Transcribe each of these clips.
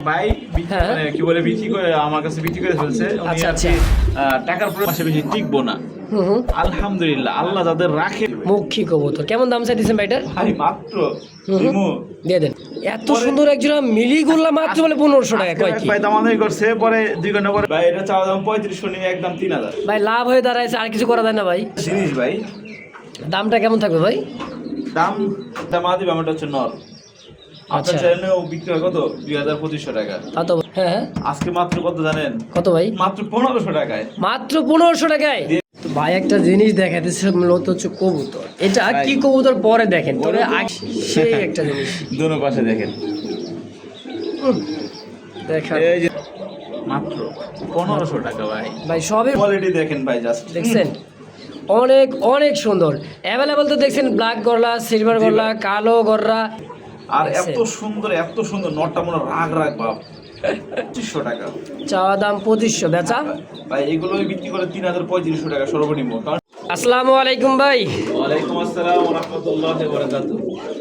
ভাই হ্যাঁ। মানে কি বলে বিক্রি করে আমার কাছে বিক্রি করে ফেলছে। আচ্ছা, আর টাকার পরে মাসে বেশি টিকবো না। হুম হুম। আলহামদুলিল্লাহ আল্লাহ যাদের রাখে। মুখী কবুতর কেমন দাম ভাইটার? ভাই মাত্র দিয়ে দেন। এত সুন্দর একজোড়া মিলি গুল্লা মাত্র বলে পনেরোশো টাকা কয় কি? ভাই দামাদামি করছে পরে দুই ঘণ্টা পরে ভাই এটা চাওয়া দাম পঁয়ত্রিশশো নিয়ে একদম তিন হাজার। ভাই লাভ হয়ে দাঁড়াইছে আর কিছু করা যায় না ভাই। জিনিস ভাই। দামটা কেমন থাকবে ভাই? দাম দামা দিবে আমারটা হচ্ছে নর। আচ্ছা। আপনার চ্যানেলেও বিক্রি হয় কত? দুই হাজার পঁচিশশো টাকা। তা তো হ্যাঁ। আজকে মাত্র কত জানেন? কত ভাই? মাত্র পনেরোশো টাকায়। মাত্র পনেরোশো টাকায়? ভাই একটা জিনিস দেখাতেছে মূলত হচ্ছে কবুতর। এটা। কি কবুতর পরে দেখেন? তবে বলো তো। আগে সেই একটা জিনিস। দোনো পাশে দেখেন। দেখা। মাত্র পনেরোশো টাকা ভাই। ভাই সবই কোয়ালিটি দেখেন ভাই জাস্ট দেখছেন? অনেক অনেক সুন্দর। অ্যাভেলেবল তো দেখছেন ব্ল্যাক গরলা সিলভার গরলা কালো গররা আর এত সুন্দর এত সুন্দর নটটা মনে রাগ রাগ বাপ। পঁচিশশো টাকা। চাওয়া দাম পঁচিশশো বেচা? ভাই এগুলো বিক্রি করে তিন হাজার পঁয়ত্রিশশো টাকা সর্বনিম্ন। কারণ আসসালামু আলাইকুম ভাই। ওয়ালাইকুম আসসালাম রহমতুল্লাহ বরাকাতু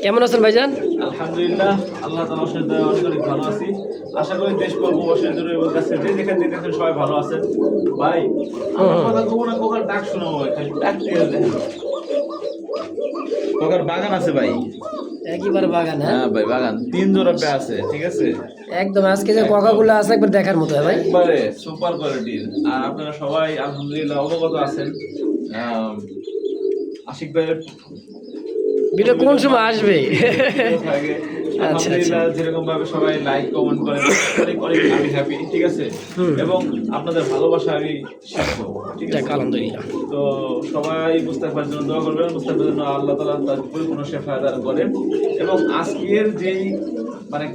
কেমন আছেন ভাইজান? আলহামদুলিল্লাহ আল্লাহ তাআলার সাথে অনেক অনেক ভালো আছি। আশা করি দেশ দূরে এবং কাছে যে যেখানে যেখানে সবাই ভালো আছেন। ভাই আমার কথা কোকার ডাক ডাক দিয়ে কোকার বাগান আছে ভাই। বাগান হ্যাঁ? হ্যাঁ ভাই বাগান। তিন জোড়া পে আছে ঠিক আছে? একদম আজকে যে ককাগুলো আছে একবার দেখার মতো ভাই। একবারে সুপার কোয়ালিটির আর আপনারা সবাই আলহামদুলিল্লাহ অবগত আছেন। আশিক ভাইয়ের ভিডিও কোন সময় আসবে? থাকে। আচ্ছা, যেরকম ভাবে সবাই লাইক কমেন্ট করে অনেক অনেক আমি হ্যাপি ঠিক আছে? এবং আপনাদের ভালোবাসা আমি শিখব যাক আলহামদুলিল্লাহ। তো সবাই মুস্তাফার জন্য দোয়া করবেন মুস্তাফার জন্য আল্লাহ তালা তার পরিপূর্ণ শেফা দান করেন এবং আজকের যেই মানে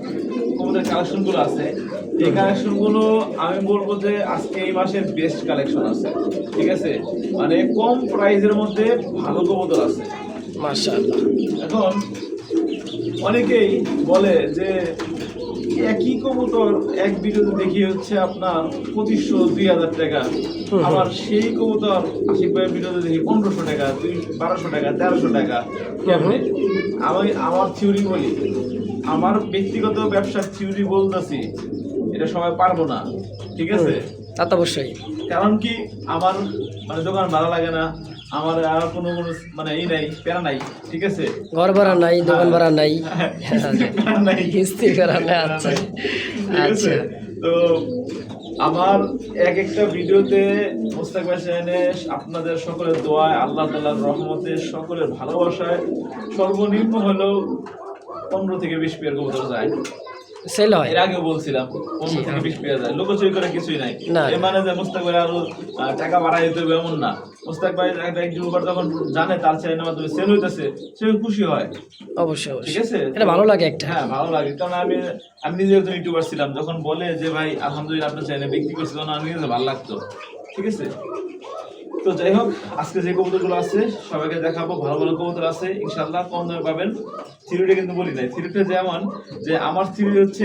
আমাদের কালেকশনগুলো আছে এই কালেকশনগুলো আমি বলব যে আজকে এই মাসের বেস্ট কালেকশন আছে ঠিক আছে? মানে কম প্রাইজের মধ্যে ভালো কবুতর আছে। মাশাআল্লাহ। এখন অনেকেই বলে যে একই কবুতর এক ভিডিওতে দেখি হচ্ছে আপনার পঁচিশশো দুই হাজার টাকা। আবার সেই কবুতর আশিক ভাইয়ের ভিডিওতে দেখি পনেরোশো টাকা দুই বারোশো টাকা তেরোশো টাকা। কেমনে? আমি আমার থিওরি বলি। আমার ব্যক্তিগত ব্যবসার থিওরি বলতেছি এটা সবাই পারব না ঠিক আছে? তা তো অবশ্যই। কারণ কি আমার মানে দোকান ভালো লাগে না আমার আর কোনো কোনো মানে ই নাই প্যারা নাই ঠিক আছে? ঘর ভাড়া নাই দোকান ভাড়া নাই। কিস্তি করা নাই আচ্ছা। আচ্ছা। তো আমার এক একটা ভিডিওতে মোস্তাক ভাই চ্যানেলে আপনাদের সকলের দোয়ায় আল্লাহ তাআলার রহমতে সকলের ভালোবাসায় সর্বনিম্ন হলেও পনেরো থেকে বিশ পেয়ার কবুতর যায়। সেল হয়। এর আগেও বলছিলাম বিশ পেয়ে যায়। লোকচুরি করে কিছুই নাই। এর মানে যে মুস্তাক ভাই আরও টাকা বাড়াই দিতে হবে এমন না। মুস্তাক ভাই একটা ইউটিউবার যখন জানে তার চ্যানেলের মাধ্যমে সেল হইতেছে সে খুশি হয়। অবশ্যই ঠিক আছে? এটা ভালো লাগে একটা। হ্যাঁ ভালো লাগে। কারণ আমি আমি নিজে একজন ইউটিউবার ছিলাম যখন বলে যে ভাই আলহামদুলিল্লাহ আপনার চ্যানেলে বিক্রি করছি তখন আমার নিজে ভালো লাগতো। ঠিক আছে? তো যাই হোক আজকে যে কবুতরগুলো আছে সবাইকে দেখাবো ভালো ভালো কবুতর আছে ইনশাল্লাহ কম দামে পাবেন থিরুটা কিন্তু বলি নাই থিরুটা যেমন যে আমার থিরুটি হচ্ছে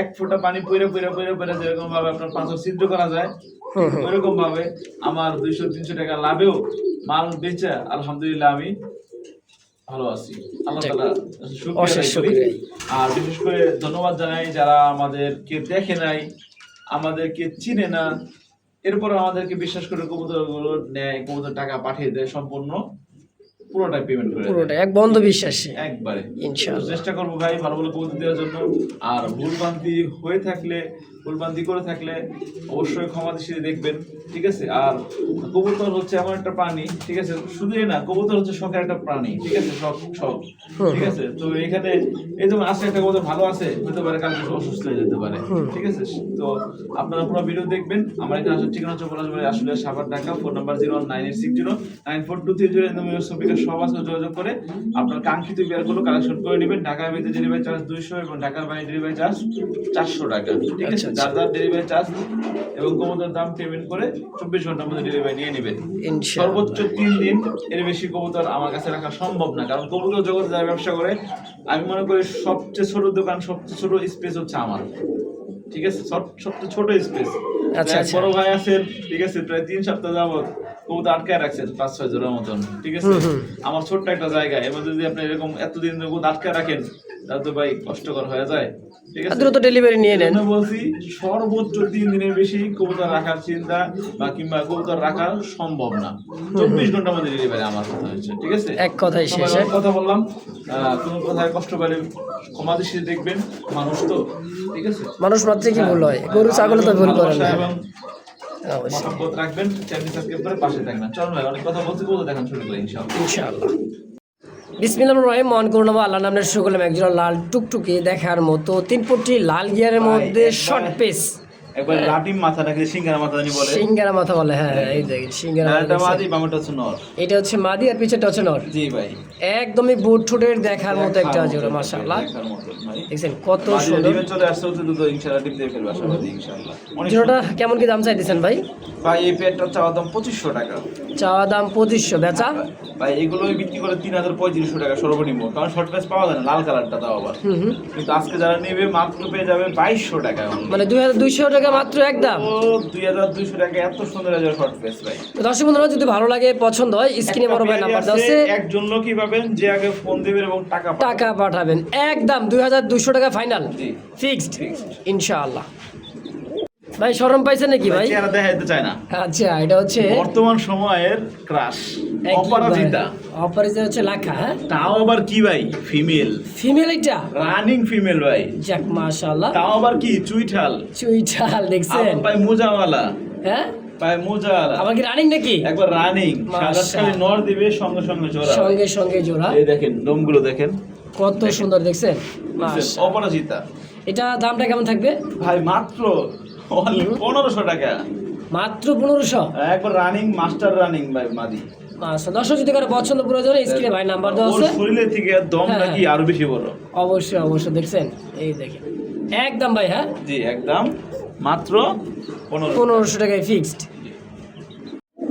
এক ফোঁটা পানি পইরে পইরে পইরে পইরে যেরকম ভাবে আপনার পাঁচশো ছিদ্র করা যায়। ওইরকম ভাবে আমার দুইশো তিনশো টাকা লাভেও মাল বেচে আলহামদুলিল্লাহ আমি ভালো আছি আল্লাহ। আর বিশেষ করে ধন্যবাদ জানাই যারা আমাদেরকে দেখে নাই আমাদেরকে চিনে না এরপর আমাদেরকে বিশ্বাস করে কবুতরগুলো নেয় কবুতর টাকা পাঠিয়ে দেয় সম্পূর্ণ পুরোটাই পেমেন্ট করে। পুরোটা এক বন্ধ বিশ্বাসে একবারে ইনশাআল্লাহ। চেষ্টা করব ভাই ভালো ভালো কবুতর দেওয়ার জন্য আর ভুলভ্রান্তি হয়ে থাকলে ভুলভ্রান্তি করে থাকলে অবশ্যই ক্ষমা দৃষ্টিতে দেখবেন ঠিক আছে? আর কবুতর হচ্ছে এমন একটা প্রাণী ঠিক আছে? শুধু না কবুতর হচ্ছে শখের একটা প্রাণী ঠিক আছে? শখ শখ ঠিক আছে? তো এখানে এই যেমন আজকে একটা কবুতর ভালো আছে হতে পারে কালকে অসুস্থ হয়ে যেতে পারে ঠিক আছে? তো আপনারা পুরো ভিডিও দেখবেন। আমার এখানে আসার ঠিকানা হচ্ছে পলাশবাড়ি আসলে Savar Dhaka phone number zero nine eight six zero nine four two three zero সবিকা সব আছে যোগাযোগ করে আপনার কাঙ্ক্ষিত বিয়ারগুলো কালেকশন করে নেবেন। ঢাকার ভিতরে ডেলিভারি চার্জ দুইশো এবং ঢাকার বাইরে ডেলিভারি চার্জ চারশো টাকা ঠিক আছে। যার যার ডেলিভারি চার্জ এবং কবুতর দাম পেমেন্ট করে চব্বিশ ঘণ্টার মধ্যে ডেলিভারি নিয়ে নেবে। সর্বোচ্চ তিন দিন এর বেশি কবুতর আমার কাছে রাখা সম্ভব না কারণ কবুতর জগতে যারা ব্যবসা করে আমি মনে করি সবচেয়ে ছোট দোকান সবচেয়ে ছোট স্পেস হচ্ছে আমার। ঠিক আছে? সব- সবচেয়ে ছোট স্পেস আচ্ছা, আচ্ছা। বড় ভাই আছেন ঠিক আছে প্রায় তিন সপ্তাহ যাবত কবুতর আটকায় রাখছে পাঁচ ছয় জোড়ার মতন ঠিক আছে? আমার ছোট্ট একটা জায়গা এবার যদি আপনি এরকম এতদিন কবুতর আটকায় রাখেন তাহলে তো ভাই কষ্টকর হয়ে যায় ঠিক আছে? দ্রুত ডেলিভারি নিয়ে নেন। বলছি সর্বোচ্চ তিন দিনের বেশি কবুতর রাখার চিন্তা বা কিংবা কবুতর রাখা সম্ভব না। চব্বিশ ঘণ্টার মধ্যে ডেলিভারি আমার কথা হচ্ছে ঠিক আছে? এক কথাই শেষে। কথা বললাম কোনো কথায় কষ্ট পেলে ক্ষমা দৃষ্টিতে দেখবেন মানুষ তো ঠিক আছে? মানুষ মাত্রই কি ভুল হয়? গরু ছাগল তো ভুল করে না। এবং মহাব্বত রাখবেন চ্যানেল সাবস্ক্রাইব করে পাশে থাকবেন। চল ভাই অনেক কথা বলছি বলতে দেখান শুরু করে ইনশাআল্লাহ। ইনশাআল্লাহ। বিসমিল্লাহ রহিম মন করুন আল্লাহ নামের শুকলাম একজন লাল টুকটুকি দেখার মতো তিন লাল গিয়ারের মধ্যে শর্ট পেস একবার লাটিম মাথা নাকি সিঙ্গারা মাথা জানি বলে। সিঙ্গারা মাথা বলে হ্যাঁ এই দেখেন সিঙ্গারা এটা মাদি বামেটা হচ্ছে নর। এটা হচ্ছে মাদি আর পিছেরটা হচ্ছে নর। জি ভাই। একদমই বুট ঠোঁটের দেখার মতো একটা জোড়া মাশাআল্লাহ। দেখছেন কত সুন্দর। চলে আসছে হচ্ছে দুটো ইনশাআল্লাহ ডিম দিয়ে ফেলবে আশাবাদী ইনশাআল্লাহ। জোড়াটা কেমন কি দাম চাইতেছেন ভাই? ভাই এই পেটটা চাওয়া দাম পঁচিশশো টাকা। চাওয়া দাম পঁচিশশো বেচা? ভাই এগুলো বিক্রি করে তিন হাজার পঁয়ত্রিশশো টাকা সর্বনিম্ন কারণ শর্ট প্রাইস পাওয়া যায় না লাল কালারটা তাও আবার। হুম হুম। কিন্তু আজকে যারা নেবে মাত্র পেয়ে যাবে বাইশশো টাকা মানে দুই হাজার দুইশো টাকা মাত্র এক দাম? ও দুই হাজার দুইশো টাকা এত সুন্দর একটা শর্ট প্রাইস ভাই। দর্শক বন্ধুরা যদি ভালো লাগে পছন্দ হয় স্ক্রিনে বড় ভাই নাম্বার আছে, আছে। একজন লোকই পাবেন যে আগে ফোন দেবেন এবং টাকা টাকা পাঠাবেন। একদম দুই হাজার দুশো টাকা ফাইনাল ফিক্সড ইনশাআল্লাহ। ভাই শরম পাইছে নাকি ভাই? চেহারা দেখাইতে চায় না। আচ্ছা এটা হচ্ছে বর্তমান সময়ের ক্রাশ অপরাজিতা। অপরাজিতা হচ্ছে লাখা হ্যাঁ? তাও আবার কি ভাই? ফিমেল ফিমেল এটা রানিং ফিমেল ভাই। যাক মাশাআল্লাহ। তাও আবার কি? চুইঠাল। চুইঠাল দেখছেন? পায় মোজাওয়ালা। হ্যাঁ? পায় মোজাওয়ালা আবার কি রানিং নাকি? একবার রানিং সাদা নর দিবে সঙ্গে সঙ্গে জোড়া। সঙ্গে সঙ্গে জোড়া। এই দেখেন লোমগুলো দেখেন। কত সুন্দর দেখছেন? অপরাজিতা। এটা দামটা কেমন থাকবে? ভাই মাত্র পনেরোশো টাকা। মাত্র পনেরোশো? একবার রানিং মাস্টার রানিং ভাই মাদি। দর্শক যদি কারও পছন্দ প্রয়োজন স্ক্রিনে ভাই নাম্বার দেওয়া আছে। শরীরের থেকে দম হ্যাঁ, নাকি আরও বেশি বড়। অবশ্যই অবশ্যই দেখছেন। এই দেখেন। একদম ভাই হ্যাঁ? জি একদম। মাত্র পনেরোশো। টাকায় ফিক্সড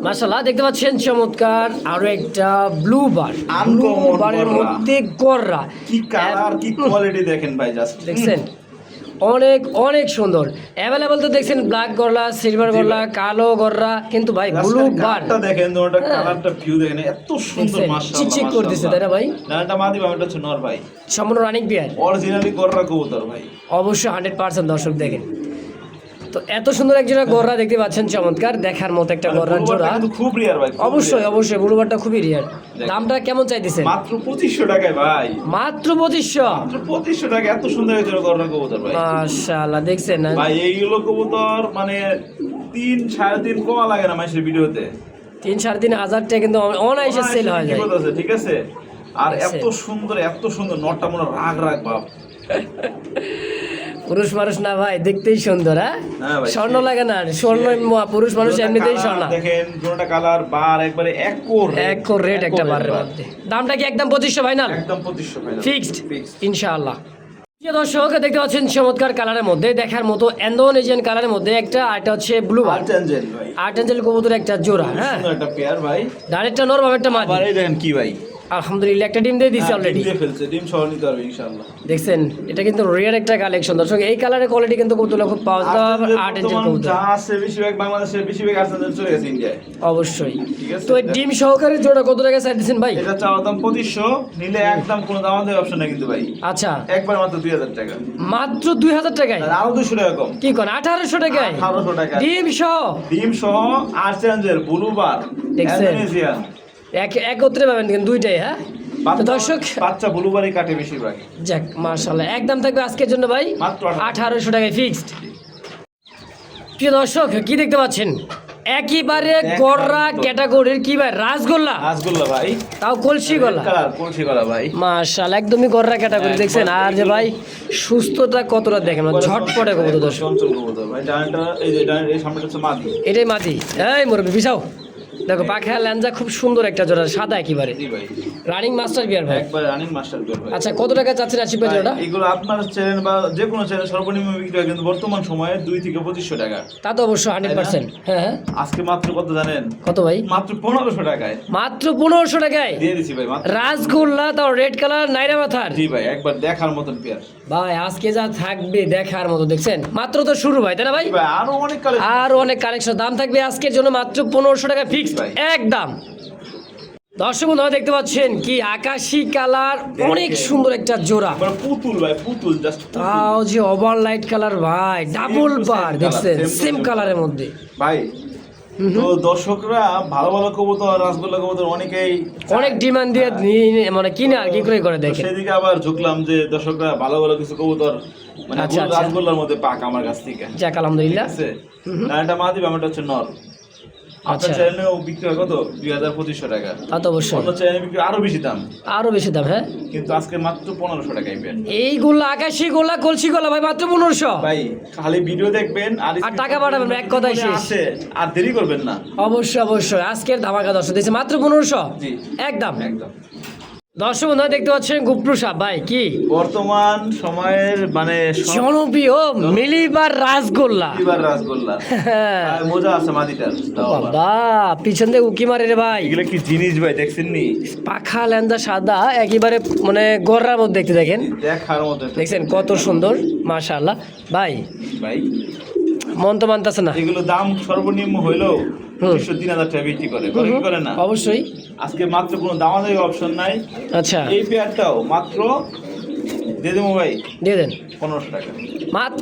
মাশাল্লাহ দেখতে পাচ্ছেন চমৎকার আরও একটা ব্লু বার ব্লু বারের মধ্যে গররা। কি কালার কি কোয়ালিটি দেখেন ভাই জাস্ট দেখছেন? অনেক অনেক সুন্দর। অ্যাভেলেবল তো দেখছেন ব্ল্যাক গরলা সিলভার গরলা কালো গররা কিন্তু ভাই ব্লু বার দেখেন ওটা কালারটা ভিউ দেখেন এত সুন্দর মাশাআল্লাহ চিকচিক করতেছে তাই না ভাই? নাটা মাদি নর ভাই। সম্পূর্ণ রানিং বিয়ার অরিজিনালি গররা কবুতর ভাই। অবশ্যই হান্ড্রেড পার্সেন্ট দর্শক দেখেন। তো এত সুন্দর এক জোড়া গররা দেখতে পাচ্ছেন চমৎকার। দেখার মতো একটা ব্লুবারটা জোড়া। খুব রিয়ার ভাই অবশ্যই অবশ্যই ব্লুবারটা খুবই রিয়ার দামটা কেমন চাইতেছেন? মাত্র পঁচিশশো টাকায় ভাই। মাত্র পঁচিশশো? মাত্র পঁচিশশো টাকা এত সুন্দর হয়েছিল গররা কবুতর ভাই। মাশাআল্লাহ দেখছেন না? ভাই এইগুলো কবুতর মানে তিন সাড়ে তিন কমা লাগে না মানুষের ভিডিওতে। তিন সাড়ে তিন হাজার টাকা কিন্তু অনায়াসে সেল হয়ে যায়। ঠিক আছে? আর এত সুন্দর এত সুন্দর নটটা মনে রাগ রাগ ভাব। পুরুষ মানুষ না ভাই দেখতেই সুন্দর হ্যাঁ? স্বর্ণ লাগে না স্বর্ণ পুরুষ মানুষ এমনিতেই স্বর্ণ। দেখেন দুটোটা কালার বার একবারে এক কোর এক রেট একটা বারের মধ্যে দামটা কি একদম পঁচিশশো ফাইনাল একদম পঁচিশশো ফিক্সড ইনশাআল্লাহ। প্রিয় দর্শক দেখতে পাচ্ছেন চমৎকার কালারের মধ্যে দেখার মতো অ্যান্ডোনেজিয়ান কালারের মধ্যে একটা আর একটা হচ্ছে blue art angel art angel কবুতর একটা জোড়া হ্যাঁ? একটা পেয়ার ভাই। ডাইরেক্টটা নরম একটা এই দেখেন কি ভাই? আলহামদুলিল্লাহ একটা ডিম দিয়ে হ্যাঁ, অলরেডি দিয়ে ফেলছে ডিম সহ নিতে পারবে ইনশাআল্লাহ। দেখছেন এটা কিন্তু রিয়ার একটা কালেকশন দর্শক এই কালারের কোয়ালিটি কিন্তু কবুতর খুব পাওয়া যায় আর্ট অ্যাঞ্জেল কবুতর। যা আছে বেশিরভাগ বাংলাদেশে বেশিরভাগ অ্যাঞ্জেল চলে গেছে ইন্ডিয়ায় অবশ্যই। তো এই ডিম সহকারে জোড়া কত টাকা চাই দিচ্ছেন ভাই? এটা চাওয়া দাম পঁচিশশো নিলে একদম কোনো দাম দেওয়ার অপশন নেই কিন্তু ভাই। আচ্ছা। একবার মাত্র দুই হাজার টাকা। মাত্র দুই হাজার টাকায়? আর আরও দুশো টাকা কম। কি কোন আঠারোশো টাকায়? আঠারোশো টাকা। ডিম সহ? ডিম সহ আর্ট অ্যাঞ্জেল ব্লুবার দেখছেন? এক একত্রে পাবেন কিন্তু দুইটাই হ্যাঁ? দর্শক বাচ্চা ব্লুবারই কাটে বেশিরভাগ। যাক মার্শাল্লাহ একদম থাকবে আজকের জন্য ভাই আঠারোশো টাকায় ফিক্সড প্রিয় দর্শক কি দেখতে পাচ্ছেন? একেবারে গররা ক্যাটাগরির কি ভাই? রাসগোল্লা। রাসগোল্লা ভাই। তাও কলসি গলা কলসি কলা ভাই। মার্শাল একদমই গররা ক্যাটাগরি। দেখছেন আর যে ভাই সুস্থতা কতটা দেখেন? মানে ঝটপটে কবুতর দর্শক। এই যে এই সামনেটা হচ্ছে মাদি। এটাই মাটি এই মুরব্বী বিছাও দেখো পাখা ল্যাঞ্জা খুব সুন্দর একটা জোড়া সাদা একেবারে। রানিং মাস্টার বিয়ার ভাই? একবার রানিং মাস্টার গোল ভাই। আচ্ছা কত টাকা চাচ্ছেন আসিফ ভাই জোড়াটা? এগুলো আপনার চ্যানেল বা যে কোনো চ্যানেল সর্বনিম্ন বিক্রি হয় কিন্তু বর্তমান সময়ে দুই থেকে পঁচিশশো টাকা। তা তো অবশ্যই হান্ড্রেড পার্সেন্ট। হ্যাঁ হ্যাঁ। আজকে মাত্র কত জানেন? কত ভাই? মাত্র পনেরোশো টাকায়। মাত্র পনেরোশো টাকায়? দিয়ে দিছি ভাই মাত্র। রাসগোল্লা তাও রেড কালার নাইরা মাথার? জি ভাই একবার দেখার মতন পেয়ার। ভাই আজকে যা থাকবে দেখার মতো দেখছেন? মাত্র তো শুরু ভাই তাই না ভাই? আরও অনেক আর অনেক কালেকশন দাম থাকবে আজকের জন্য মাত্র পনেরোশো টাকা ফিক্স ভাই। একদম। দর্শক বন্ধুরা দেখতে পাচ্ছেন কি আকাশি কালার অনেক সুন্দর একটা জোড়া। পুতুল ভাই পুতুল জাস্ট তাও যে ওভার লাইট কালার ভাই ডাবল বার দেখছেন? সেম কালারের মধ্যে। ভাই তো দর্শকরা ভালো ভালো কবুতর রাসগোল্লা কবুতর অনেকেই অনেক ডিমান্ড দিয়ে নিয়ে- মানে কিনে আর কি করে করে দেখে সেদিকে আবার ঝুঁকলাম যে দর্শকরা ভালো ভালো কিছু কবুতর মানে আচ্ছা, আচ্ছা। রাসগোল্লার মধ্যে পাক আমার কাছ থেকে। যাক আলহামদুলিল্লাহ। এটা মা দিবে আমারটা হচ্ছে নর। আচ্ছা। চ্যানেলেও বিক্রি হয় কত? দুই হাজার পঁচিশশো টাকা। তা তো অবশ্যই। অন্য চ্যানেলে বিক্রি আরও বেশি দাম। আরও বেশি দাম হ্যাঁ? কিন্তু আজকে মাত্র পনেরোশো টাকায় পেন এইগুলা আকাশি গোলা কলসি গোলা ভাই মাত্র পনেরোশো। ভাই খালি ভিডিও দেখবেন আর আর টাকা পাঠাবেন, এক কথায় শেষ। আছে আর দেরি করবেন না। অবশ্যই অবশ্যই। আজকের ধামাকা দর্শক দিয়েছে মাত্র পনেরোশো। একদম। একদম। দর্শক বন্ধুরা দেখতে পাচ্ছেন গুপ্রু সাহ ভাই কি? বর্তমান সময়ের মানে জনপ্রিয় মিলিবার রাসগোল্লা। এবার রাসগোল্লা। হ্যাঁ। মজা আছে মাদিটার। বাবা পিছন দিয়ে উকি মারে রে ভাই। এগুলো কি জিনিস ভাই দেখছেন নি পাখা ল্যান্দা সাদা একেবারে মানে গররার মধ্যে দেখতে দেখেন। দেখার মতো দেখছেন কত সুন্দর মাশাআল্লাহ। ভাই ভাই। মন তো মানতেছে না। এগুলো দাম সর্বনিম্ন হইলেও হুম। দুশো তিন হাজার টাকা বিক্রি করে। করে কি করে না? অবশ্যই। আজকে মাত্র কোনো দামাদামি অপশন নাই। আচ্ছা। এই পেয়ারটাও মাত্র দিয়ে দেবো ভাই। দিয়ে দেন। পনেরোশো টাকা। মাত।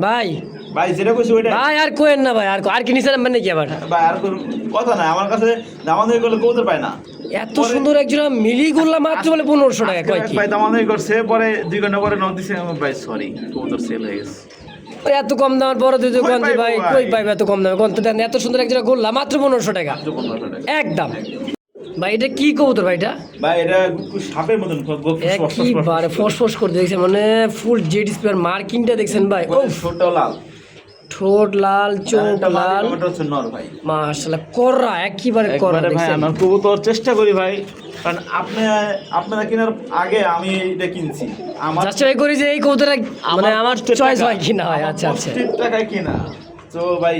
ভাই। ভাই যেটা কইছি ওইটা ভাই আর কোয়েন না ভাই আর আর কি নিচে নামবেন নাকি আবার? ভাই আর কোনো কথা নাই। আমার কাছে দামাদামি করলে কবুতর পায় না। এত সুন্দর একজন মিলি মাত্র বলে পনেরোশো টাকা কয় কি? ভাই দামাদামি করছে পরে দুই ঘণ্টা পরে নক দিছে ভাই সরি কবুতর সেল হয়ে গেছে। এত কম দামের বড় দুই কই দোকান যে ভাই? কই পাইবে এত কম দামে কোন তো দেন এত সুন্দর একজন গোল্লা মাত্র পনেরোশো টাকা। একদম। ভাই এটা কি কবুতর ভাই এটা? ভাই এটা সাপের মতন খুব খুব স্পষ্ট স্পষ্ট। একইবারে ফোস ফোস করে দেখছেন মানে ফুল জেড স্পেয়ার মার্কিংটা দেখছেন ভাই। ও ছোট লাল। ঠোঁট লাল চোখ লাল। মাশাআল্লাহ কররা কররা ভাই। দেখছেন? আমার কবুতর চেষ্টা করি ভাই। কারণ আপনি আপনারা কেনার আগে আমি এটা কিনছি। আমার ট্রাই করি যে এই কবুতরটা মানে আমার চয়েস হয় কিনা হয় আচ্ছা আচ্ছা। টাকায় কিনা। তো ভাই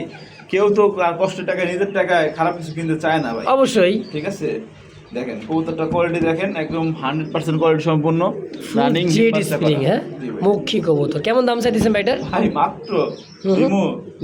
কেউ তো আর কষ্টের টাকায় নিজের টাকায় খারাপ কিছু কিনতে চায় না ভাই। অবশ্যই। ঠিক আছে? দেখেন কবুতরটা কোয়ালিটি দেখেন একদম হান্ড্রেড পার্সেন্ট কোয়ালিটি সম্পূর্ণ। রানিং স্প্রিং হ্যাঁ? মুখী কবুতর। কেমন দাম চাইতেছেন ভাই ভাই মাত্র।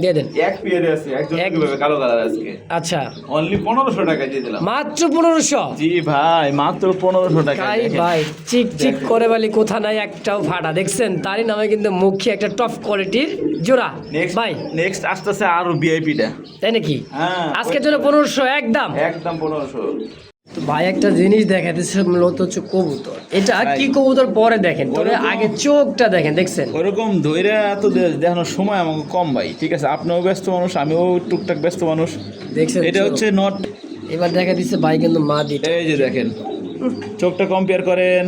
দিয়ে দেন। এক পিয়ারে আছে একজন কালো কালার আজকে। আচ্ছা। অনলি পনেরোশো টাকা দিয়ে দিলাম। মাত্র পনেরোশো? জি ভাই মাত্র পনেরোশো টাকা কাই ভাই চিক চিক করে বলি কোথা নাই একটাও ফাটা দেখছেন? তারই নামে কিন্তু মুখী একটা টপ কোয়ালিটির জোড়া। নেক্সট ভাই। নেক্সট আসতেছে আরও ভিআইপিটা তাই নাকি? হ্যাঁ। আজকের জন্য পনেরোশো একদম। একদম পনেরোশো। ভাই একটা জিনিস দেখাতেছে মূলত হচ্ছে কবুতর। এটা কি কবুতর পরে দেখেন? তবে আগে চোখটা দেখেন দেখছেন? ওরকম ধৈর্য এত দেখানোর সময় আমাকে কম ভাই। ঠিক আছে আপনিও ব্যস্ত মানুষ আমিও টুকটাক ব্যস্ত মানুষ। দেখছেন এটা হচ্ছে নট এবার দেখা দিচ্ছে ভাই কিন্তু মা দিটা এই যে দেখেন চোখটা কম্পেয়ার করেন।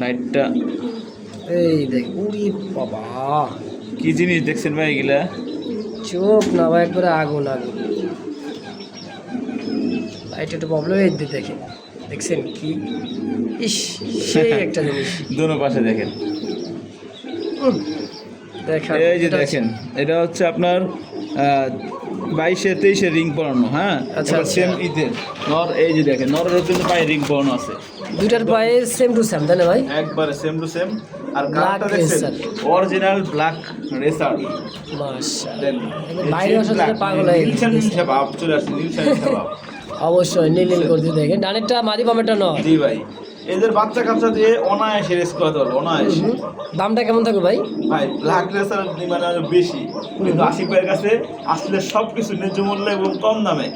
লাইটটা এই দেখ উড়ি বাবা। কি জিনিস দেখছেন ভাই এগুলা? চোখ না ভাই একবারে আগুন আগুন। লাইট একটু প্রবলেম এই দিয়ে দেখেন দেখছেন কি? ইস সেই একটা জিনিস। দোনো পাশে দেখেন। উহ, দেখা এই যে দেখেন এটা হচ্ছে আপনার বাইশে তেইশে রিং পরানো হ্যাঁ? আচ্ছা, আচ্ছা। সেম ঈদের নর এই যে দেখেন নরেরও কিন্তু পায়ে রিং পরানো আছে। দুইটার পায়ে সেম টু সেম না ভাই? একবারে সেম টু সেম আর কালারটা দেখছেন? অরিজিনাল ব্ল্যাক রেসার মাশাআল্লাহ। বাইরে সাথে পাগল হয়ে গেছে। ভাব চলে আসছে নীলসা ভাব অবশ্যই নীল নীল করে দিয়ে দেখেন। ডানেরটা মাদি বামেরটা নয়। জি ভাই। এদের বাচ্চা কাচ্চা দিয়ে অনায়াসে রেস করা দরকার অনায়াসে। দামটা কেমন থাকবে ভাই? ভাই ব্ল্যাক রেসার ডিমান্ড আরও বেশি। কিন্তু আশিক ভাইয়ের কাছে আসলে সব কিছু ন্যায্য মূল্যে এবং কম দামে।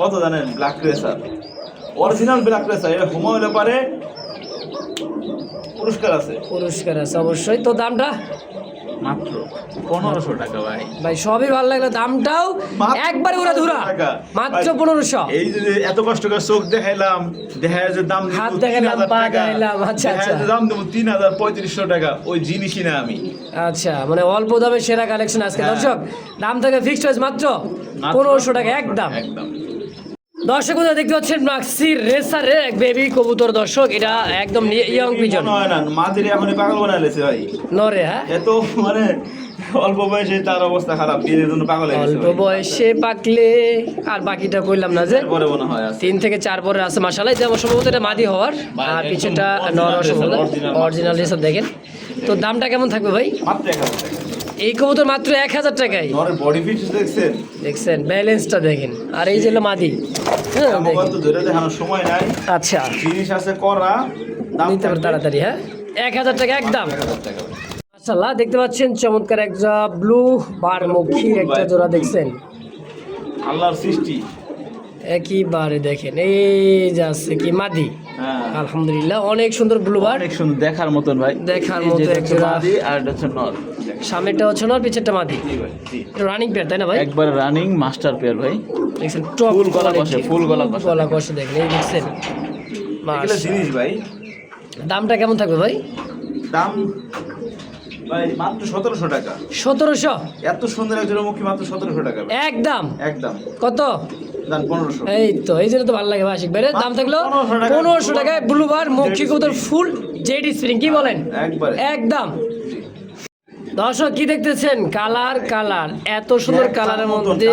কত জানেন black racer original black racer এটা হুমা হলে পারে পুরস্কার আছে। পুরস্কার আছে অবশ্যই। তো দামটা? মাত্র পনেরোশো টাকা ভাই। ভাই সবই ভালো লাগল। দামটাও একবারে উড়া ধুরা। মাত্র পনেরোশো। এই যে এত কষ্ট করে চোখ দেখাইলাম দেখা যে দাম হাত দেখাইলাম, পা দেখাইলাম, আচ্ছা, দেখা আচ্ছা। দাম দেবো তিন হাজার পঁয়ত্রিশশো টাকা ওই জিনিসই না আমি। আচ্ছা মানে অল্প দামে সেরা কালেকশন আজকে। হ্যাঁ। দর্শক দাম থেকে ফিক্সড হয়েছে মাত্র মাত্র পনেরোশো টাকা একদম। একদম। দর্শক বন্ধুরা দেখতে পাচ্ছেন মাক্সি রেসারে এক বেবি কবুতর দর্শক। এটা একদম ইয়ং পিজন হয় না এখনই পাগল বানাই লেছে ভাই। নরে হ্যাঁ? এত মানে অল্প বয়সে তার অবস্থা খারাপ বিয়ের জন্য পাগল অল্প বয়সে পাকলে আর বাকিটা কইলাম না যে পরে মনে হয় তিন থেকে চার পরে আছে মাসালাই যেমন সম্ভবত এটা মাদি হওয়ার। আর পিছনটা নর সম্ভবত। অরিজিনাল রেসার দেখেন। তো দামটা কেমন থাকবে ভাই? মাত্র এক হাজার টাকা। এই কবুতর মাত্র এক হাজার টাকায়। বডি ফিট দেখছেন? দেখছেন ব্যালেন্সটা দেখেন। আর এই যে হলো মাদি। হ্যাঁ সময় নাই। আচ্ছা। জিনিস আছে করা নিতে পারো তাড়াতাড়ি হ্যাঁ? এক হাজার টাকা একদম। মাশাআল্লাহ দেখতে পাচ্ছেন চমৎকার একটা ব্লু বারমুখী একটা জোড়া দেখছেন। আল্লাহর সৃষ্টি। একইবারে দেখেন এই যে আছে কি মাদি। আলহামদুলিল্লাহ অনেক সুন্দর ব্লু বার অনেক সুন্দর দেখার মতন ভাই। দেখার মতো এটা এক হচ্ছে জোড়া। মাদি আর এটা হচ্ছে নর। সামনেটা হচ্ছে নর পিছেরটা মাদি। জি ভাই জি। রানিং পেয়ার তাই না ভাই? একবার রানিং মাস্টার পেয়ার ভাই। দেখছেন টপ ফুল গলা কষে, ফুল গলা কষে। গলা কষে দেখেন এই দেখছেন। এগুলো। জিনিস ভাই। দামটা কেমন থাকবে ভাই? দাম মাত্র সতেরোশো টাকা। সতেরোশো? এত সুন্দর একজন মুখী মাত্র সতেরোশো টাকা। একদম? একদম। কত? এই তো এই জন্য তো ভালো লাগে আশিক ভাইয়ের দাম থাকল পনেরোশো টাকায় ব্লুবার মক্ষী কবুতর ফুল জেড স্প্রিং কি বলেন? একদম। দর্শক কি দেখতেছেন? Colour colour. এত সুন্দর কালারের মধ্যে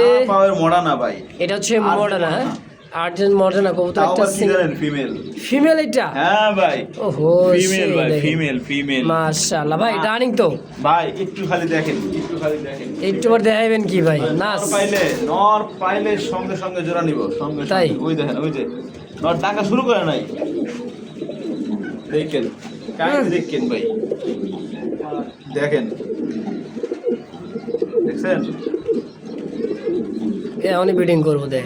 এটা হচ্ছে মোড়ানা Morana। আর্জেন্ট মডার্না কবুতর একটা কি ফিমেল ফিমেল এটা? হ্যাঁ ভাই। ওহো ফিমেল ভাই ফিমেল ফিমেল মাশাআল্লাহ। ভাই রানিং তো? ভাই একটু খালি দেখেন একটু খালি দেখেন। একটু বার দেখাইবেন কি ভাই? না পাইলে নর পাইলে সঙ্গে সঙ্গে জোড়া নিব সঙ্গে। তাই? ওই দেখেন ওই যে। নর টাকা শুরু করে নাই। দেখেন কাহিনী দেখেন ভাই। দেখেন। দেখছেন? এখনই বিডিং করব দেখ।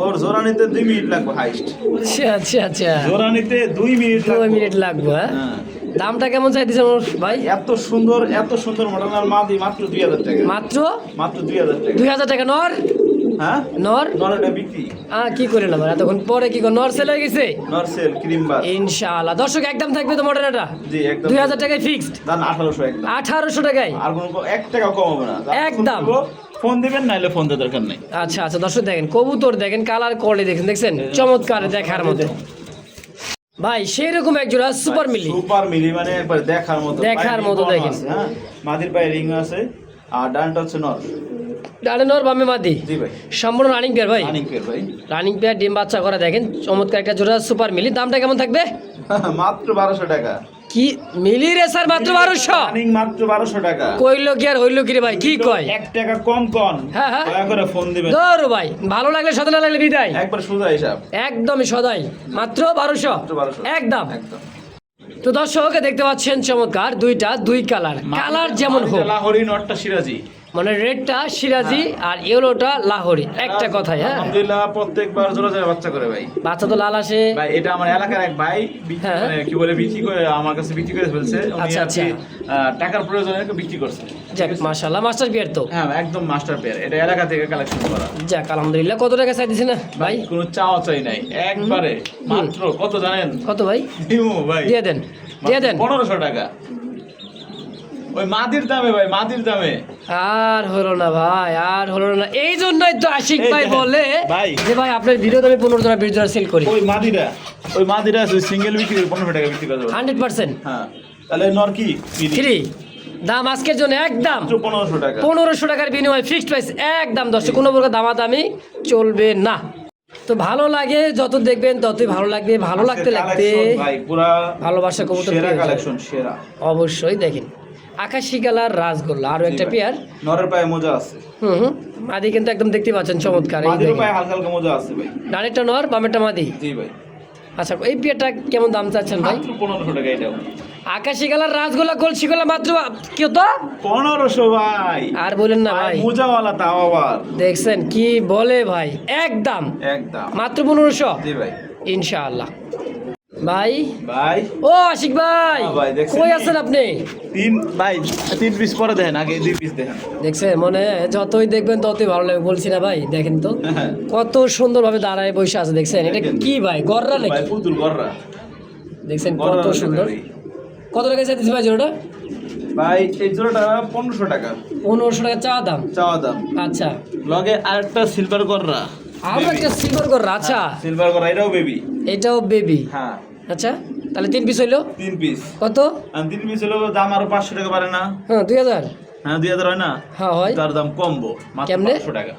ওর জোড়া নিতে দুই মিনিট লাগবে হাইস্ট আচ্ছা আচ্ছা আচ্ছা। জোড়া নিতে দুই মিনিট দুই মিনিট লাগবে হ্যাঁ? হ্যাঁ। দামটা কেমন চাইতেছেন ভাই? এত সুন্দর এত সুন্দর মডেল মাদি মাত্র দুই হাজার টাকা। মাত্র? মাত্র দুই হাজার টাকা। দুই হাজার টাকা নর? হ্যাঁ? নর? নরটা বিক্রি। আহ কি করে না এতক্ষণ পরে কি করে নর সেল হয়ে গেছে? নর সেল ক্রিম বার ইনশাআল্লাহ। দর্শক একদম থাকবে তো মডার্নাটা জি একদম দুই হাজার টাকায় ফিক্সড একদম। আঠারোশো টাকায়? আর কোনো এক টাকা কম না। একদম। ফোন দিবেন নাইলে ফোন দেওয়ার দরকার নাই। আচ্ছা আচ্ছা দর্শক দেখেন কবুতর দেখেন কালার কোয়ালিটি দেখেন দেখছেন? চমৎকার দেখার মতো। ভাই সেই রকম এক জোড়া সুপার মিলি সুপার মিলি মানে একবার দেখার মতো। দেখার মতো দেখেন। হ্যাঁ? মাদির পায়ে রিং আছে আর ডানটা হচ্ছে নর। ডানে নর বামে মাদি? জি ভাই। সম্পূর্ণ রানিং পেয়ার ভাই? রানিং পেয়ার ভাই। রানিং পেয়ার ডিম বাচ্চা করে দেখেন চমৎকার একটা জোড়া সুপার মিলি দামটা কেমন থাকবে? মাত্র বারোশো টাকা। কি মিলি রে স্যার মাত্র বারোশো? রানিং মাত্র টাকা। কইলো কি আর হইল কি রে ভাই? কি কয়? টাকা কম কন। হ্যাঁ, হ্যাঁ। দয়া করে ফোন দিবেন। ধরো ভাই ভালো লাগলে সদা লাগলে বিদায়। একবার সোজা হিসাব। একদমই সদাই। মাত্র বারোশো? একদম। একদম। তো দর্শক দেখতে পাচ্ছেন চমৎকার দুইটা দুই কালার। কালার যেমন হোক। লাহোরি নটটা সিরাজি। মানে রেডটা সিরাজি আর ইয়েলোটা লাহোরি। একটা কথাই হ্যাঁ। আলহামদুলিল্লাহ প্রত্যেকবার জোড়া জোড়া বাচ্চা করে ভাই। বাচ্চা তো লাল আসে। ভাই এটা আমার এলাকার এক ভাই হ্যাঁ। মানে কি বলে বিক্রি করে আমার কাছে বিক্রি করে ফেলছে। আচ্ছা, আচ্ছা। টাকার প্রয়োজনে বিক্রি করছে। যাক মাশাল্লাহ মাস্টার বিয়ার তো। হ্যাঁ একদম মাস্টার পেয়ার। এটা এলাকা থেকে কালেকশন করা। যাক আলহামদুলিল্লাহ কত টাকা চাইতেছে না ভাই কোনো চাওয়া চাই নাই। একবারে মাত্র কত জানেন? কত ভাই? ভাই। দিয়ে দেন দিয়ে দেন। পনেরোশো টাকা। ওই মাদির দামে ভাই মাদির দামে। আর হলো না ভাই আর হলো না। এই জন্যই তো আশিক ভাই বলে ভাই। যে ভাই আপনার ভিডিও আমি পনেরো জনা বিশ জনা সেল করি। ওই মাদিরা ওই মাদিরা আছে সিঙ্গেল বিক্রি করে পনেরোশো টাকা বিক্রি করে। Hundred percent. হ্যাঁ তাহলে নর কি? ফ্রি দাম আজকের জন্য একদম পনেরোশো টাকা। পনেরোশো টাকার বিনিময়ে ফিক্সড প্রাইস একদম দশে কোনো প্রকার দামাদামি চলবে না। তো ভালো লাগে যত দেখবেন ততই ভালো লাগবে ভালো লাগতে লাগতে ভালোবাসা কবুতর অবশ্যই দেখেন। আকাশি কালার রাসগোল্লা আরও একটা পেয়ার। নরের পায়ে মোজা আছে। হুম হুম। মাদি কিন্তু একদম দেখতে পাচ্ছেন চমৎকার এই দেখেন। পায়ে হালকা হালকা মোজা আছে ভাই। ডানেরটা নর বামেরটা মাদি? জি ভাই। আচ্ছা এই পেয়ারটা কেমন দাম চাচ্ছেন ভাই? মাত্র পনেরোশো টাকা এটাও। আকাশি কালার রাসগোল্লা কলসি গোলা মাত্র কি তো পনেরোশো ভাই। আর বলেন না ভাই মোজাওয়ালা তাও আবার। দেখছেন কি বলে ভাই? একদম একদম মাত্র পনেরোশো? জি ভাই। ইনশাআল্লাহ। ভাই? ভাই? ও আশিক ভাই। হ্যাঁ কই আছেন আপনি? তিন ভাই তিন পিস পরে দেখেন আগে দুই পিস দেখেন। দেখছেন? মনে যতই দেখবেন ততই ভালো লাগবে বলছি না ভাই দেখেন তো। হ্যাঁ। কত সুন্দর ভাবে দাঁড়ায় বসে আছে দেখছেন? এটা কি ভাই গররা নাকি? পুতুল গররা। দেখছেন কত সুন্দর। কত টাকা চাইতেছি ভাই জোড়াটা? ভাই এই জোড়াটা পনেরোশো টাকা। পনেরোশো টাকা চাওয়া দাম? চাওয়া দাম। আচ্ছা। লগে আরেকটা সিলভার গররা। আরও একটা সিলভার গররা আচ্ছা। সিলভার গররা এটাও বেবি এটাও বেবি হ্যাঁ। আচ্ছা তাহলে তিন পিস হইল? তিন পিস কত? তিন পিস হলো দাম আরও পাঁচশো টাকা পারে না। হ্যাঁ দুই হাজার। হ্যাঁ দুই হাজার হয় না? হ্যাঁ হয়। তার দাম কমবো মাত্র কেমনে? পাঁচশো টাকা।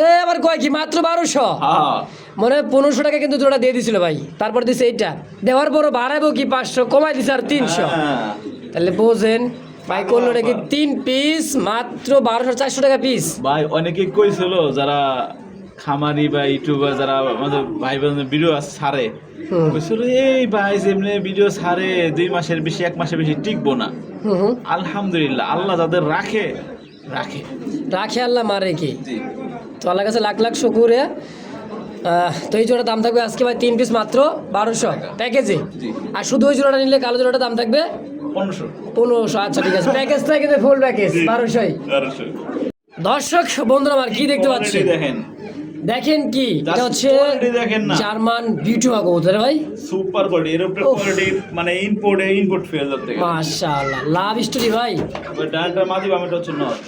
এ আবার কয় কি মাত্র বারোশো? হ্যাঁ। মানে পনেরোশো টাকা কিন্তু জোড়া দিয়ে দিছিল ভাই। তারপর দিছে এইটা। দেওয়ার পরও বাড়াবো কি পাঁচশো কমাই দিছে আর তিনশো। হ্যাঁ। তাহলে বোঝেন ভাই করল নাকি তিন পিস মাত্র বারোশো চারশো টাকা পিস ভাই অনেকে কইছিল যারা খামারি বা ইউটিউবার যারা আমাদের ভাই বোনদের ভিডিও ছাড়ে। এই ভাই যেমনি ভিডিও ছাড়ে দুই মাসের বেশি এক মাসের বেশি টিকবো না। হুম হুম। আলহামদুলিল্লাহ আল্লাহ যাদের রাখে রাখে। রাখে আল্লাহ মারে কি? তো আল্লাহ কাছে লাখ লাখ শুকুরে তো এই জোড়া দাম থাকবে আজকে ভাই তিন পিস মাত্র বারোশো প্যাকেজে আর শুধু ওই জোড়াটা নিলে কালো জোড়াটা দাম থাকবে? পনেরোশো। পনেরোশো আচ্ছা ঠিক আছে। প্যাকেজ কিন্তু ফুল প্যাকেজ বারোশোই। দর্শক বন্ধুরা আমার কি দেখতে পাচ্ছি? দেখেন। দেখেন কি? এটা হচ্ছে দেখেন না। জার্মান বিউটি কবুতর ভাই। সুপার কোয়ালিটি এর উপরে কোয়ালিটি মানে ইম্পোর্টে ইম্পোর্ট ফেল থেকে মাশাআল্লাহ লাভ স্টোরি ভাই। ডানটা মাদি বামেটা হচ্ছে নট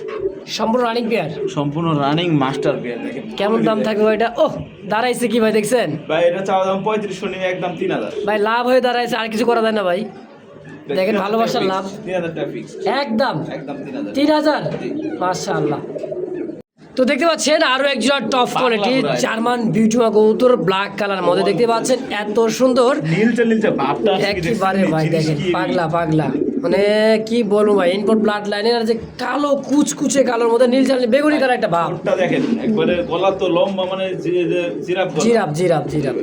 সম্পূর্ণ রানিং পেয়ার সম্পূর্ণ রানিং মাস্টার পেয়ার দেখেন। কেমন দাম থাকবে ভাই এটা ওহ দাঁড়াইছে কি ভাই দেখছেন? ভাই এটা চাওয়া দাম পঁয়ত্রিশশো নিয়ে একদম তিন হাজার। ভাই লাভ হয়ে দাঁড়াইছে আর কিছু করা যায় না ভাই। দেখেন ভালোবাসার লাভ। একদম। একদম তিন হাজার। মাশাআল্লাহ। তো দেখতে পাচ্ছেন আরও একজন টপ কোয়ালিটি। জার্মান বিউটি গৌতর ব্ল্যাক কালার মধ্যে দেখতে পাচ্ছেন এত সুন্দর। একেবারে ভাই দেখেন পাগলা পাগলা। মানে কি বলব ভাই ইনপুট ব্লাড লাইনের আর যে কালো কুচকুচে কালোর মধ্যে নীল চাল বেগুনি কালার একটা ভাব দেখেন একবারে গলা তো লম্বা মানে giraffe giraffe giraffe giraffe. Giraffe giraffe giraffe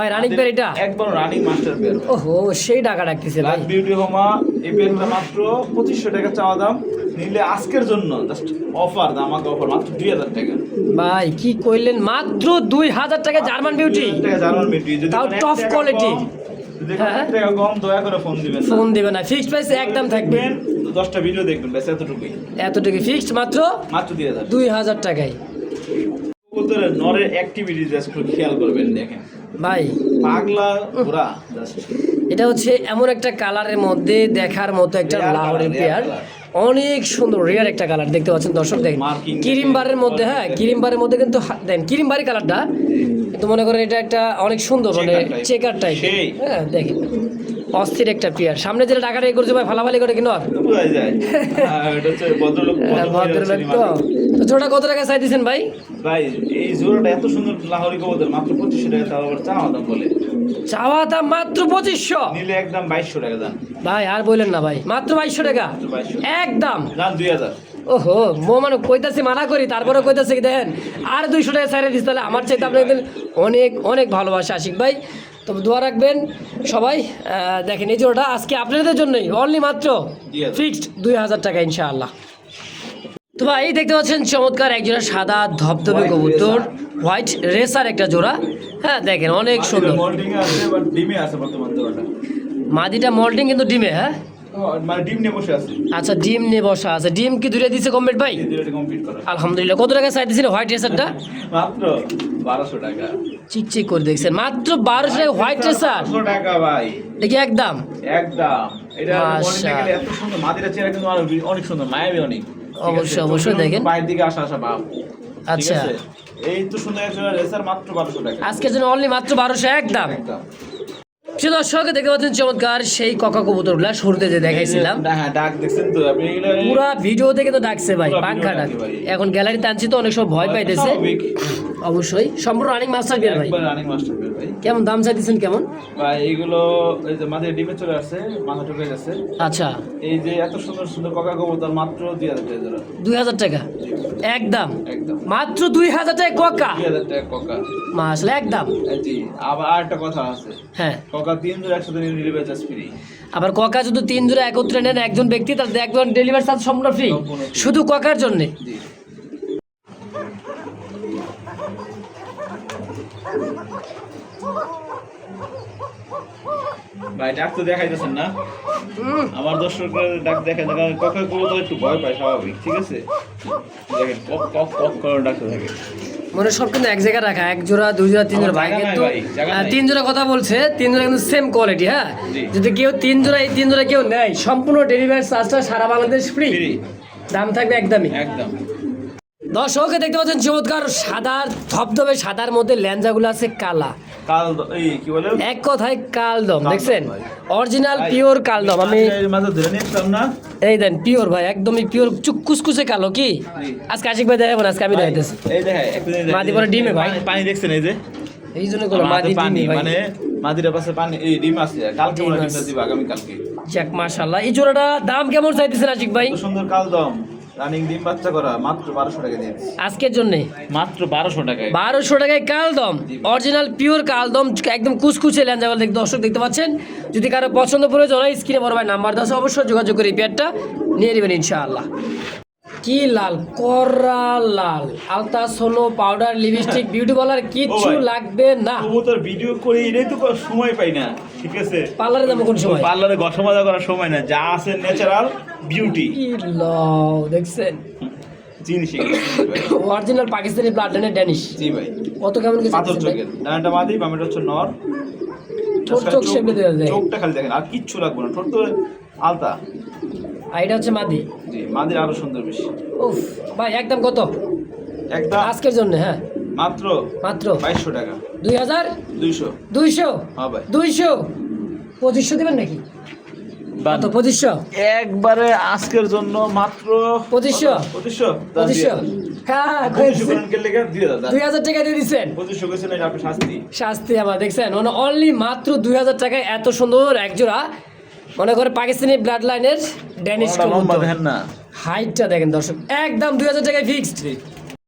ভাই রানিং পেয়ার এটা? একবার রানিং মাস্টার পেয়ার ওহো সেই টাকা ডাকতেছে ভাই। বিউটি হোমা এই পেয়ারটা মাত্র পঁচিশশো টাকা চাওয়া দাম। নিলে আজকের জন্য জাস্ট অফার দাম অফার মাত্র দুই হাজার টাকা। ভাই কি কইলেন? মাত্র দুই হাজার টাকা জার্মান বিউটি জার্মান বিউটি যদি তাও যদি কোনো হ্যাঁ। এক দয়া করে ফোন দিবেন না। ফোন দেবে না। ফিক্সড প্রাইস একদম থাকবে। দশটা ভিডিও দেখবেন ব্যাস এতটুকুই। এতটুকু ফিক্সড মাত্র মাত্র দুই হাজার। টাকায়। নরের অ্যাক্টিভিটি জাস্ট খেয়াল করবেন দেখেন। ভাই পাগলা ঘোড়া এটা হচ্ছে এমন একটা কালারের মধ্যে দেখার মতো একটা লাহোরের পেয়ার। অনেক সুন্দর রেয়ার একটা কালার দেখতে পাচ্ছেন দর্শক দেখেন। কিরিমবারের মধ্যে হ্যাঁ। কিরিমবারের মধ্যে কিন্তু দেন দেখেন কিরিমবারি কালারটা। কিন্তু মনে করেন এটা একটা অনেক সুন্দর মানে চেকার টাইপ হ্যাঁ দেখেন। অস্থির একটা পেয়ার সামনে যেটা টাকাটা এ করছে ভাই ফালাফালি করে কিনো ভদ্রলোক ভদ্রলোক তো ভদ্রলোক তো। জোড়া কত টাকা চাই দিয়েছেন ভাই? ভাই এই জোড়াটা এত সুন্দর লাহোরি কবুতর মাত্র পঁচিশশো টাকা তাও আবার চাওয়া দাম বলে। চাওয়া দাম মাত্র পঁচিশশো? নিলে একদম বাইশশো টাকা দাম। ভাই আর বললেন না ভাই মাত্র বাইশশো টাকা? একদম? দাম দুই হাজার। ওহো মো মানে কইতাছি মানা করি তারপরে কইতাছি দেখেন আর দুইশো টাকা সাইরে দিস তাহলে আমার চাইতে আপনাদের অনেক অনেক ভালোবাসা আশিক ভাই। তবে দোয়া রাখবেন সবাই দেখেন এই জোড়াটা আজকে আপনাদের জন্যই অনলি মাত্র ফিক্সড দুই হাজার টাকা ইনশাআল্লাহ। তো ভাই দেখতে পাচ্ছেন চমৎকার এক জোড়া সাদা ধবধবে White কবুতর। হোয়াইট রেসার একটা জোড়া। হ্যাঁ দেখেন অনেক সুন্দর। মাদিটা মল্টিং কিন্তু ডিমে হ্যাঁ? মানে ডিম নিয়ে বসে আছে। আচ্ছা ডিম নিয়ে বসা আছে। ডিম কি দূরে দিছে কমপ্লিট ভাই? কমপ্লিট করা। আলহামদুলিল্লাহ। কত টাকা চাইতেছিল হোয়াইট রেসারটা মাত্র বারোশো টাকা। চিকচিক করে দেখছেন। মাত্র বারোশো টাকা হোয়াইট রেসার টাকা ভাই। দেখি একদম? একদম। এটা মাশা। মর্নিং গেলে এত সুন্দর মাদিরা চেহারা কিন্তু অনেক সুন্দর মায়াবী অনেক। অবশ্যই, অবশ্যই চোখের দেখেন। বাইরের দিকে আসা আসা ভাব। আচ্ছা। আছে? এই তো সুন্দর রেসার মাত্র বারোশো টাকা। আজকের জন্য অনলি মাত্র বারোশো একদম। একদম। প্রিয় দর্শক দেখতে পাচ্ছেন চমৎকার সেই ককা কবুতরগুলা শুরুতে যে দেখাইছিলাম। হ্যাঁ ডাক দেখছেন তো পুরা ডাকছে ভাই পুরা পাঙ্খা ডাক। এখন গ্যালারিতে আনছি তো অনেক সময় ভয় পাইতেছে। অবশ্যই সম্পূর্ণ রানিং মাস্টার বিয়ার ভাই। রানিং মাস্টার বের ভাই। কেমন দাম চাইতেছেন কেমন? ভাই এই যে মাঝে ডিমে চলে আসছে মাথা ঢুকে গেছে। আচ্ছা। এই যে এত সুন্দর সুন্দর ককা কবুতর মাত্র দুই হাজার টাকা টাকা? একদম? মাত্র দুই হাজার টাকা ককা? টাকা ককা। মাসলে একদম। জি আবার একটা কথা আছে। হ্যাঁ। ককা তিন জোড়া একসাথে নিয়ে নিলে জাস্ট ফ্রি আবার ককা যদি তিন জোড়া একত্রে নেন একজন ব্যক্তি তার একজন ডেলিভারি চার্জ সম্পূর্ণ ফ্রি শুধু ককার জন্যে। ভাই ডাক তো দেখাইতেছেন না? আমার দর্শকের ডাক দেখা দেখা কখনগুলো তো একটু ভয় পায় স্বাভাবিক ঠিক আছে? দেখেন কক কক কক করে ডাকতে থাকে। মানে সব কিন্তু এক জায়গায় রাখা এক জোড়া দুই জোড়া তিন জোড়া। ভাই কিন্তু। তিন জোড়া কথা বলছে তিন জোড়া কিন্তু সেম কোয়ালিটি হ্যাঁ? যদি কেউ তিন জোড়া এই তিন জোড়া কেউ নেয় সম্পূর্ণ ডেলিভারি চার্জটা সারা বাংলাদেশ ফ্রি ফ্রি দাম থাকবে একদমই। একদম। দর্শক দেখতে পাচ্ছেন চমৎকার সাদার ধবধবে সাদার মধ্যে ল্যাঞ্জাগুলো আছে কালা। এক কথায় কালদম দেখছেন? অরিজিনাল পিওর কালদম আমি এই দেন পিওর ভাই একদমই পিওর কুসকুসে কালো কি। আজকে আশিক ভাই দেখাবো আজকে আমি দেখাইতেছি। মাদি পরে ডিমে ভাই। পানি- দেখছেন এই যে? এই জন্য করে মাদি পানি মানে মাদিরা পাশে পানি এই ডিম আছে। কালকে মনে হয়। ডিমটা দিবা আগামী কালকে যাক মাশাল্লাহ এই জোড়াটা দাম কেমন চাইতেছেন আশিক ভাই? সুন্দর কালদম। রানিং ডিম বাচ্চা করা মাত্র বারোশো টাকা দিয়ে আজকের জন্য? মাত্র বারোশো টাকায়। বারোশো টাকায় কালদম। অরিজিনাল পিওর কালদম একদম কুচকুচে ল্যাঞ্জাবল দেখ দর্শক দেখতে পাচ্ছেন? যদি কারও পছন্দ প্রয়োজন হয় স্ক্রিনে বড় ভাই নাম্বার দাও অবশ্যই যোগাযোগ করে পেয়ারটা নিয়ে নেবেন ইনশাআল্লাহ। কি লাল করা লাল। আলতা সোনো পাউডার লিপস্টিক বিউটি পার্লার কিছু লাগবে না। কবুতর ভিডিও করে এটাই তো সময় পাই না। ঠিক আছে? পার্লারে যাব কোন সময়? পার্লারে গসা মাজা করার সময় না। যা আছে ন্যাচারাল বিউটি লাও দেখছেন? জিনিস অরিজিনাল পাকিস্তানি ব্লাড লাইনের ড্যানিশ জি ভাই। কত কেমন কি পাথর চোখের। ডানাটা বাদি বামেটা হচ্ছে নর। ঠোঁট চোখ সেপে দেওয়া যায়। চোখটা খালি দেখেন আর কিচ্ছু লাগবে না। ঠোঁট তো আলতা। আর এটা হচ্ছে মাদি। জি মাদির আরও সুন্দর বেশি। উফ ভাই একদম কত? একদম আজকের জন্য হ্যাঁ। মাত্র মাত্র। বাইশশো টাকা। দুই হাজার? দুইশো। দুইশো? হ্যাঁ ভাই। দুইশো? পঁচিশশো দেবেন নাকি? কত পঁচিশশো? একবারে আজকের জন্য মাত্র পঁচিশশো? পঁচিশশো। পঁচিশশো? হ্যাঁ দুই হাজার টাকা দিয়ে দিচ্ছেন আপনি শাস্তি। আমার দেখছেন? মানে অনলি মাত্র দুই হাজার টাকায় এত সুন্দর একজোড়া মনে করে পাকিস্তানি ব্লাড লাইনের ড্যানিশ দেখেন না। হাইটটা দেখেন দর্শক একদম দুই হাজার টাকায় ফিক্সড